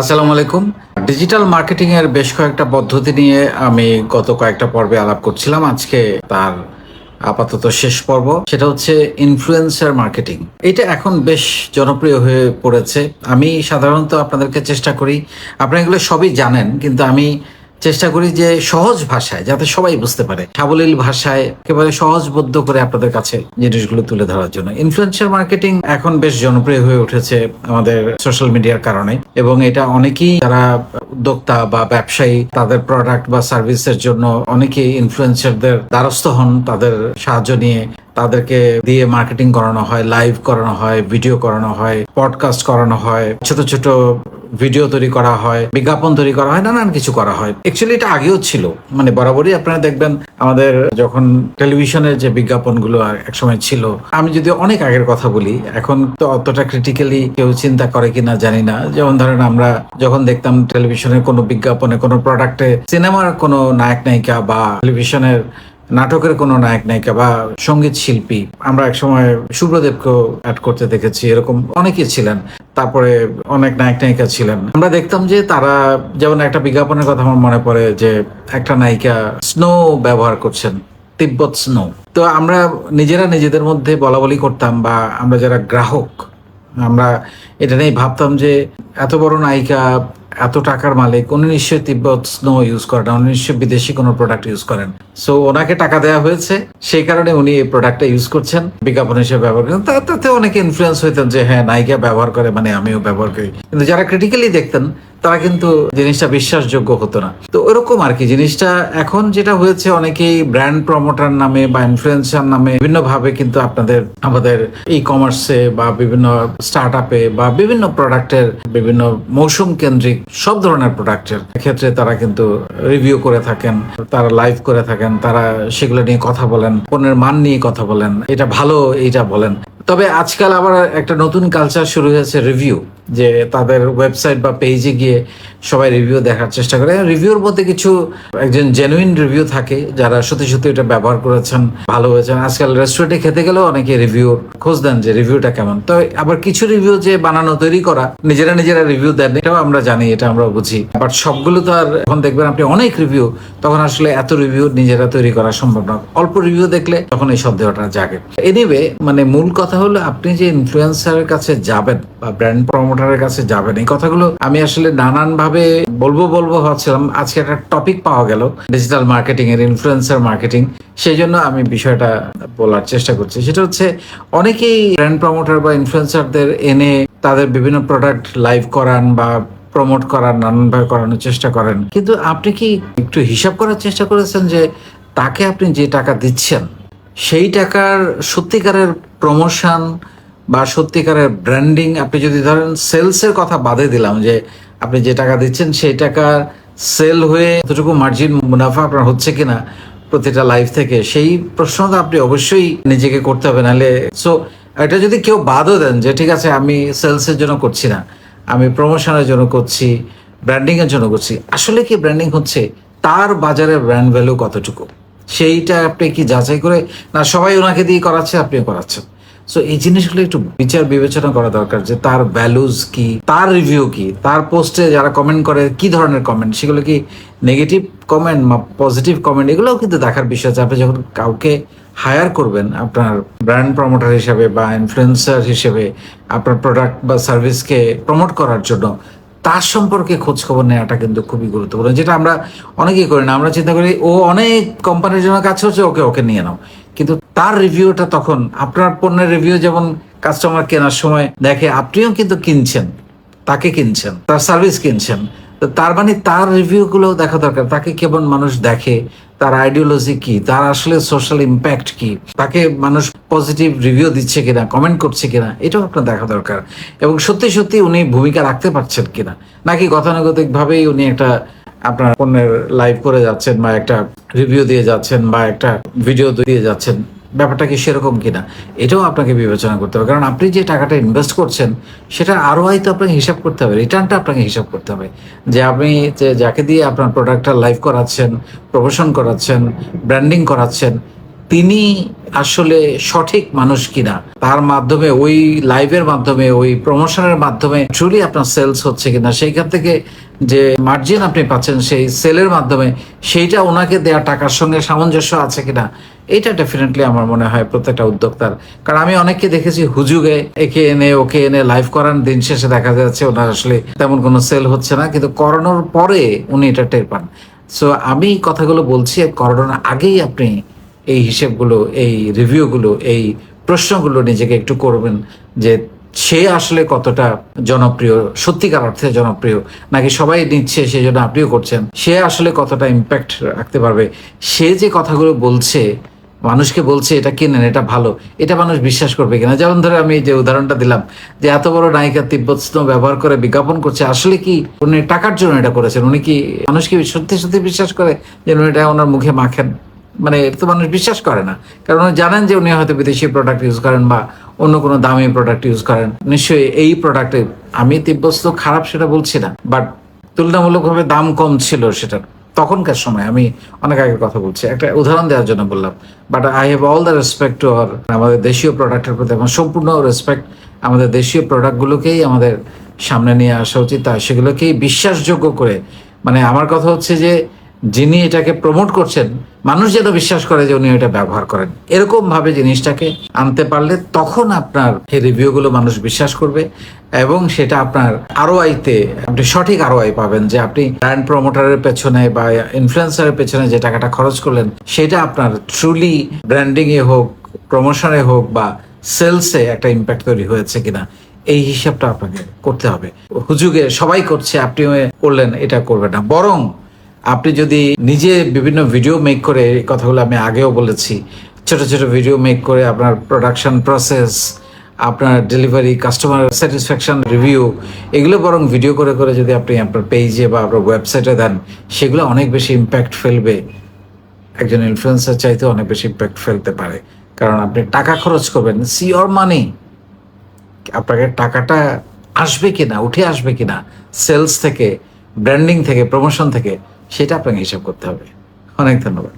আসসালামু আলাইকুম। Digital marketing এর বেশ কয়েকটা পদ্ধতি নিয়ে আমি গত কয়েকটা পর্বে আলাপ করছিলাম। আজকে তার আপাতত শেষ পর্ব। সেটা হচ্ছে ইনফ্লুয়েন্সার মার্কেটিং এটা এখন বেশ জনপ্রিয় হয়ে পড়েছে। আমি সাধারণত আপনাদেরকে চেষ্টা করি। আপনারা এগুলো সবই জানেন, কিন্তু আমি চেষ্টা করি যে সহজ ভাষায়, যাতে সবাই বুঝতে পারে, সাবলীল ভাষায় একেবারে সহজবোধ্য করে আপনাদের কাছে জিনিসগুলো তুলে ধরার জন্য। ইনফ্লুয়েন্সার মার্কেটিং এখন বেশ জনপ্রিয় হয়ে উঠেছে আমাদের সোশ্যাল মিডিয়ার কারণে এবং এটা অনেকেই যারা উদ্যোক্তা বা ব্যবসায়ী, তাদের প্রোডাক্ট বা সার্ভিসের জন্য অনেকেই ইনফ্লুয়েন্সারদের দ্বারস্থ হন, তাদের সাহায্য নিয়ে তাদেরকে দিয়ে মার্কেটিং করানো হয় লাইভ করানো হয় ভিডিও করানো হয় পডকাস্ট করানো হয়, ছোট ছোট ভিডিও তৈরি করা হয়, বিজ্ঞাপন তৈরি করা হয়, নানান কিছু করা হয়। অ্যাকচুয়ালি এটা আগেও ছিল। মানে বরাবরই আপনারা দেখবেন, আমাদের যখন টেলিভিশনের যে বিজ্ঞাপনগুলো একসময় ছিল, আমি যদি অনেক আগের কথা বলি, এখন তো অতটা ক্রিটিক্যালি কেউ চিন্তা করে কিনা জানি না। যেমন ধরেন আমরা যখন দেখতাম টেলিভিশনের কোনো বিজ্ঞাপনে, কোনো প্রোডাক্টে সিনেমার কোনো নায়ক নায়িকা বা টেলিভিশনের নাটকের কোনো নায়ক, নায়িকা বা সংগীত শিল্পী, আমরা একসময় শুভ্রদেবকেও অ্যাড করতে দেখেছি, এরকম অনেকেই ছিলেন। তারপরে অনেক নায়ক, নায়িকা ছিলেন। আমরা দেখতাম যে তারা, যেমন একটা বিজ্ঞাপনের কথা আমার মনে পড়ে যে একটা নায়িকা স্নো ব্যবহার করছেন, তিব্বত স্নো তো আমরা নিজেরা নিজেদের মধ্যে বলা বলি করতাম বা আমরা যারা গ্রাহক, আমরা এটা নিয়ে ভাবতাম যে এত বড় নায়িকা এত টাকার মালিক, উনি নিশ্চয়ই তিব্বত স্নো ইউজ করেন উনি নিশ্চয়ই বিদেশি কোনো প্রোডাক্ট ইউজ করেন। সো ওনাকে টাকা দেওয়া হয়েছে, সেই কারণে উনি এই প্রোডাক্টটা ইউজ করছেন, বিজ্ঞাপন হিসেবে ব্যবহার করেন। তাতে অনেকে ইনফ্লুয়েন্স হইতেন যে হ্যাঁ নায়িকা ব্যবহার করে মানে আমিও ব্যবহার করি। কিন্তু যারা ক্রিটিক্যালি দেখতেন, তারা কিন্তু জিনিসটা বিশ্বাসযোগ্য হতো না। তো ওরকম আর কি, জিনিসটা এখন যেটা হয়েছে, অনেকেই ব্র্যান্ড প্রমোটার নামে বা ইনফ্লুয়েন্সার নামে বিভিন্ন ভাবে কিন্তু আপনাদের, আমাদের ই কমার্সে বা বিভিন্ন স্টার্ট আপে বা বিভিন্ন প্রোডাক্টের বিভিন্ন মৌসুম কেন্দ্রিক সব ধরনের প্রোডাক্টের ক্ষেত্রে তারা কিন্তু রিভিউ করে থাকেন, তারা লাইভ করে থাকেন, তারা সেগুলো নিয়ে কথা বলেন, পণ্যের মান নিয়ে কথা বলেন, এটা ভালো এইটা বলেন। তবে আজকাল আবার একটা নতুন কালচার শুরু হয়েছে রিভিউ যে তাদের ওয়েবসাইট বা পেজে গিয়ে সবাই রিভিউ দেখার চেষ্টা করে। রিভিউর মধ্যে কিছু একজন জেনুইন রিভিউ থাকে যারা সত্যি সত্যি এটা ব্যবহার করেছেন, ভালো হয়েছেন। আজকাল রেস্টুরেন্টে খেতে গেলেও অনেকে রিভিউ খোঁজ দেন যে রিভিউটা কেমন। তো আবার কিছু রিভিউ যে বানানো, তৈরি করা, নিজেরা নিজেরা রিভিউ দেন, এটাও আমরা জানি, এটা আমরা বুঝি। বাট সবগুলো তো আর এখন দেখবেন আপনি অনেক রিভিউ তখন আসলে এত রিভিউ নিজেরা তৈরি করা সম্ভব না। অল্প রিভিউ দেখলে তখন এই সন্দেহটা জাগে। এনিওয়ে মানে মূল কথা হলো আপনি যে ইনফ্লুয়েন্সারের কাছে যাবেন বা ব্র্যান্ড প্রমোটারের কাছে যাবেন। এই কথাগুলো আমি আসলে নানান ভাবে বলব বলব ভাবছিলাম। আজকে একটা টপিক পাওয়া গেল ডিজিটাল মার্কেটিং এর ইনফ্লুয়েন্সার মার্কেটিং সেই জন্য আমি বিষয়টা বলার চেষ্টা করছি। সেটা হচ্ছে, অনেকেই ব্র্যান্ড প্রমোটার বা ইনফ্লুয়েন্সারদের এনে তাদের বিভিন্ন প্রোডাক্ট লাইভ করান বা প্রমোট করার, নানানভাবে করানোর চেষ্টা করেন। কিন্তু আপনি কি একটু হিসাব করার চেষ্টা করেছেন যে তাকে আপনি যে টাকা দিচ্ছেন, সেই টাকার সত্যিকারের প্রমোশন বা সত্যিকারের ব্র্যান্ডিং আপনি যদি ধরেন সেলসের কথা বাদে দিলাম যে আপনি যে টাকা দিচ্ছেন সেই টাকা সেল হয়ে এতটুকু মার্জিন মুনাফা আপনার হচ্ছে কিনা প্রতিটা লাইফ থেকে, সেই প্রশ্নটা আপনি অবশ্যই নিজেকে করতে হবে। নাহলে সো এটা যদি কেউ বাদও দেন যে ঠিক আছে, আমি সেলসের জন্য করছি না, আমি প্রমোশনের জন্য করছি ব্র্যান্ডিং এর জন্য করছি, আসলে কি ব্র্যান্ডিং হচ্ছে? তার বাজারে ব্র্যান্ড ভ্যালু কতটুকু? সেইটা আপনি কি যাচাই করে, না সবাই ওনাকে দিয়ে করাচ্ছে, আপনিও করাচ্ছেন। সো এই জিনিসগুলো একটু বিচার বিবেচনা করা দরকার যে তার ভ্যালুজ কি, তার রিভিউ কি, তার পোস্টে যারা কমেন্ট করে, কি ধরনের কমেন্ট সেগুলো কি নেগেটিভ কমেন্ট বা পজিটিভ কমেন্ট এগুলোও কিন্তু দেখার বিষয় আপনি যখন কাউকে হায়ার করবেন, আপনার ব্র্যান্ড প্রমোটার হিসেবে বা ইনফ্লুয়েন্সার হিসেবে আপনার প্রোডাক্ট বা সার্ভিসকে প্রমোট করার জন্য, তার সম্পর্কে খোঁজ খবর নেওয়াটা কিন্তু খুবই গুরুত্বপূর্ণ। যেটা আমরা অনেকেই করি না। আমরা চিন্তা করি, ও অনেক কোম্পানির জন্য কাজ হচ্ছে ওকে ওকে নিয়ে নাও। কিন্তু তার রিভিউটা তখন, আপনার পণ্যের রিভিউ যেমন কাস্টমার কেনার সময় দেখে, আপনিও কিন্তু কিনছেন, তাকে কিনছেন, তার সার্ভিস কিনছেন। তো তার মানে তার রিভিউগুলো দেখা দরকার। তাকে কেমন মানুষ দেখে, তার আইডিওলজি কি, তার আসলে সোশ্যাল ইম্প্যাক্ট কি, তাকে মানুষ পজিটিভ রিভিউ দিচ্ছে কিনা কমেন্ট করছে কিনা, এটাও আপনার দেখা দরকার। এবং সত্যি সত্যি উনি ভূমিকা রাখতে পারছেন কিনা, নাকি গতানুগতিক ভাবেই উনি একটা আপনার পণ্যের লাইভ করে যাচ্ছেন, বা একটা রিভিউ দিয়ে যাচ্ছেন, বা একটা ভিডিও দিয়ে যাচ্ছেন ব্যাপারটা কি সেরকম কিনা, এটাও আপনাকে বিবেচনা করতে হবে। কারণ আপনি যে টাকাটা ইনভেস্ট করছেন, সেটা আরও হয়তো আপনাকে হিসাব করতে হবে রিটার্নটা আপনাকে হিসাব করতে হবে। যে আপনি যে, যাকে দিয়ে আপনার প্রোডাক্টটা লাইভ করাচ্ছেন প্রমোশন করাচ্ছেন ব্র্যান্ডিং করাচ্ছেন তিনি আসলে সঠিক মানুষ কিনা, তার মাধ্যমে, ওই লাইভের মাধ্যমে, ওই প্রমোশনের মাধ্যমে ট্রুলি আপনার সেলস হচ্ছে কিনা, সেইখান থেকে যে মার্জিন আপনি পাচ্ছেন, সেই সেলের মাধ্যমে, সেইটা ওনাকে দেওয়া টাকার সঙ্গে সামঞ্জস্য আছে কিনা, এটা ডেফিনেটলি আমার মনে হয় প্রত্যেকটা উদ্যোক্তার। কারণ আমি অনেককে দেখেছি হুজুগে, একে এনে, ওকে এনে লাইভ করান, দিন শেষে দেখা যাচ্ছে ওনার আসলে তেমন কোনো সেল হচ্ছে না, কিন্তু করোনার পরে উনি এটা টের পান। সো আমি কথাগুলো বলছি, করোনার আগেই আপনি এই হিসেবগুলো, এই রিভিউগুলো, এই প্রশ্নগুলো নিজেকে একটু করবেন যে সে আসলে কতটা জনপ্রিয়, সত্যিকার অর্থে জনপ্রিয়, নাকি সবাই নিচ্ছে সেই জন্য আপনিও করছেন? সে আসলে কতটা ইম্প্যাক্ট রাখতে পারবে? সে যে কথাগুলো বলছে, মানুষকে বলছে, এটা কিনেন? এটা ভালো। এটা মানুষ বিশ্বাস করবে কিনা? যেমন ধরে আমি যে উদাহরণটা দিলাম, যে এত বড় নায়িকা তিব্বত ব্যবহার করে বিজ্ঞাপন করছে, আসলে কি উনি টাকার জন্য এটা করেছেন? উনি কি মানুষকে সত্যি সত্যি বিশ্বাস করে যে উনি এটা ওনার মুখে মাখেন? মানে এটা তো মানুষ বিশ্বাস করে না। কারণ জানেন যে উনি হয়তো বিদেশি প্রোডাক্ট ইউজ করেন বা অন্য কোনো দামি প্রোডাক্ট ইউজ করেন। নিশ্চয়ই এই প্রোডাক্টে আমি তিব্বস্ত খারাপ সেটা বলছি না বাট তুলনামূলকভাবে দাম কম ছিল সেটার তখনকার সময়। আমি অনেক আগের কথা বলছি, একটা উদাহরণ দেওয়ার জন্য বললাম। But I have all the respect to আর আমাদের দেশীয় প্রোডাক্টের প্রতি আমার সম্পূর্ণ রেসপেক্ট আমাদের দেশীয় প্রোডাক্টগুলোকেই আমাদের সামনে নিয়ে আসা উচিত আর সেগুলোকেই বিশ্বাসযোগ্য করে। মানে আমার কথা হচ্ছে যে যিনি এটাকে প্রমোট করছেন মানুষ যেন বিশ্বাস করে যে উনি এটা ব্যবহার করেন। এরকম ভাবে জিনিসটাকে আনতে পারলে তখন আপনার এই রিভিউগুলো মানুষ বিশ্বাস করবে এবং সেটা আপনার আরও আইতে আপনি সঠিক আরও আই পাবেন যে আপনি ব্র্যান্ড প্রমোটারের পেছনে বা ইনফ্লুয়েন্সারের পেছনে যে টাকাটা খরচ করলেন, সেটা আপনার ট্রুলি ব্র্যান্ডিং এ হোক প্রমোশনে হোক বা সেলসে একটা ইম্প্যাক্ট তৈরি হয়েছে কিনা, এই হিসাবটা আপনাকে করতে হবে। হুজুগে সবাই করছে আপনি করলেন, এটা করবে না। বরং আপনি যদি নিজে বিভিন্ন ভিডিও মেক করে, এই কথাগুলো আমি আগেও বলেছি, ছোট ছোট ভিডিও মেক করে আপনার প্রোডাকশন প্রসেস আপনার ডেলিভারি কাস্টমার স্যাটিসফ্যাকশন রিভিউ এগুলো বরং ভিডিও করে করে যদি আপনি আপনার পেজে বা আপনার ওয়েবসাইটে দেন, সেগুলো অনেক বেশি ইম্প্যাক্ট ফেলবে। একজন ইনফ্লুয়েন্সার চাইতে অনেক বেশি ইম্প্যাক্ট ফেলতে পারে। কারণ আপনি টাকা খরচ করবেন সি অর মানি আপনাকে টাকাটা আসবে কিনা, উঠে আসবে কিনা সেলস থেকে ব্র্যান্ডিং থেকে প্রমোশন থেকে সেটা আপনাকে হিসাব করতে হবে। অনেক ধন্যবাদ।